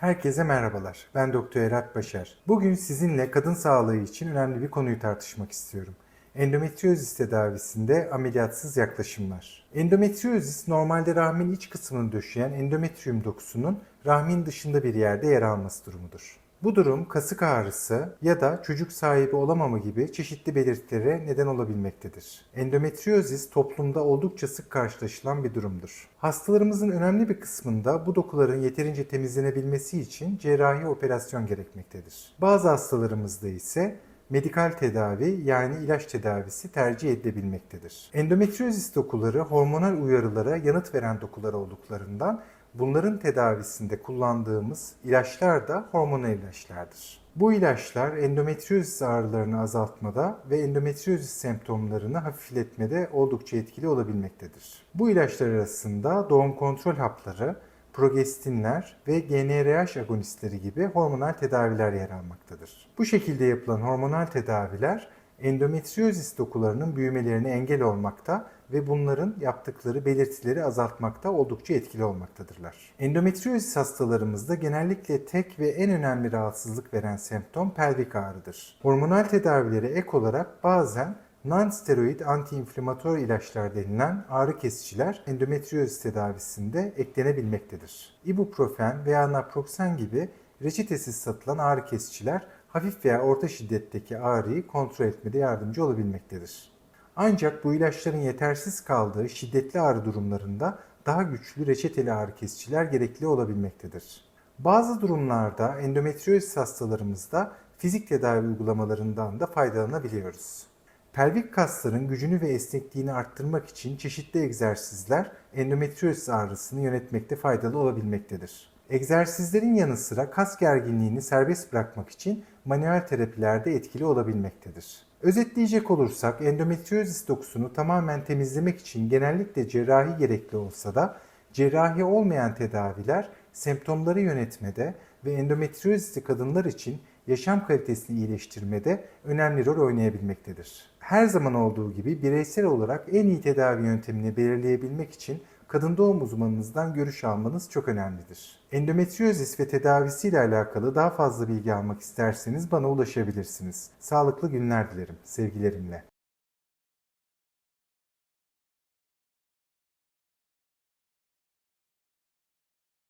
Herkese merhabalar. Ben Doktor Erat Başar. Bugün sizinle kadın sağlığı için önemli bir konuyu tartışmak istiyorum. Endometriozis tedavisinde ameliyatsız yaklaşımlar. Endometriozis normalde rahmin iç kısmını döşeyen endometrium dokusunun rahmin dışında bir yerde yer alması durumudur. Bu durum kasık ağrısı ya da çocuk sahibi olamama gibi çeşitli belirtilere neden olabilmektedir. Endometriozis toplumda oldukça sık karşılaşılan bir durumdur. Hastalarımızın önemli bir kısmında bu dokuların yeterince temizlenebilmesi için cerrahi operasyon gerekmektedir. Bazı hastalarımızda ise medikal tedavi yani ilaç tedavisi tercih edilebilmektedir. Endometriozis dokuları hormonal uyarılara yanıt veren dokular olduklarından bunların tedavisinde kullandığımız ilaçlar da hormonal ilaçlardır. Bu ilaçlar endometriozis ağrılarını azaltmada ve endometriozis semptomlarını hafifletmede oldukça etkili olabilmektedir. Bu ilaçlar arasında doğum kontrol hapları, progestinler ve GnRH agonistleri gibi hormonal tedaviler yer almaktadır. Bu şekilde yapılan hormonal tedaviler endometriozis dokularının büyümelerini engel olmakta ve bunların yaptıkları belirtileri azaltmakta oldukça etkili olmaktadırlar. Endometriozis hastalarımızda genellikle tek ve en önemli rahatsızlık veren semptom pelvik ağrıdır. Hormonal tedavilere ek olarak bazen Non-steroid antiinflamatuar ilaçlar denilen ağrı kesiciler endometriozis tedavisinde eklenebilmektedir. Ibuprofen veya naproxen gibi reçetesiz satılan ağrı kesiciler hafif veya orta şiddetteki ağrıyı kontrol etmede yardımcı olabilmektedir. Ancak bu ilaçların yetersiz kaldığı şiddetli ağrı durumlarında daha güçlü reçeteli ağrı kesiciler gerekli olabilmektedir. Bazı durumlarda endometriozis hastalarımızda fizik tedavi uygulamalarından da faydalanabiliyoruz. Pelvik kasların gücünü ve esnekliğini arttırmak için çeşitli egzersizler endometriozis ağrısını yönetmekte faydalı olabilmektedir. Egzersizlerin yanı sıra kas gerginliğini serbest bırakmak için manuel terapilerde etkili olabilmektedir. Özetleyecek olursak endometriozis dokusunu tamamen temizlemek için genellikle cerrahi gerekli olsa da cerrahi olmayan tedaviler semptomları yönetmede ve endometriozisli kadınlar için yaşam kalitesini iyileştirmede önemli rol oynayabilmektedir. Her zaman olduğu gibi bireysel olarak en iyi tedavi yöntemini belirleyebilmek için kadın doğum uzmanınızdan görüş almanız çok önemlidir. Endometriozis ve tedavisiyle alakalı daha fazla bilgi almak isterseniz bana ulaşabilirsiniz. Sağlıklı günler dilerim. Sevgilerimle.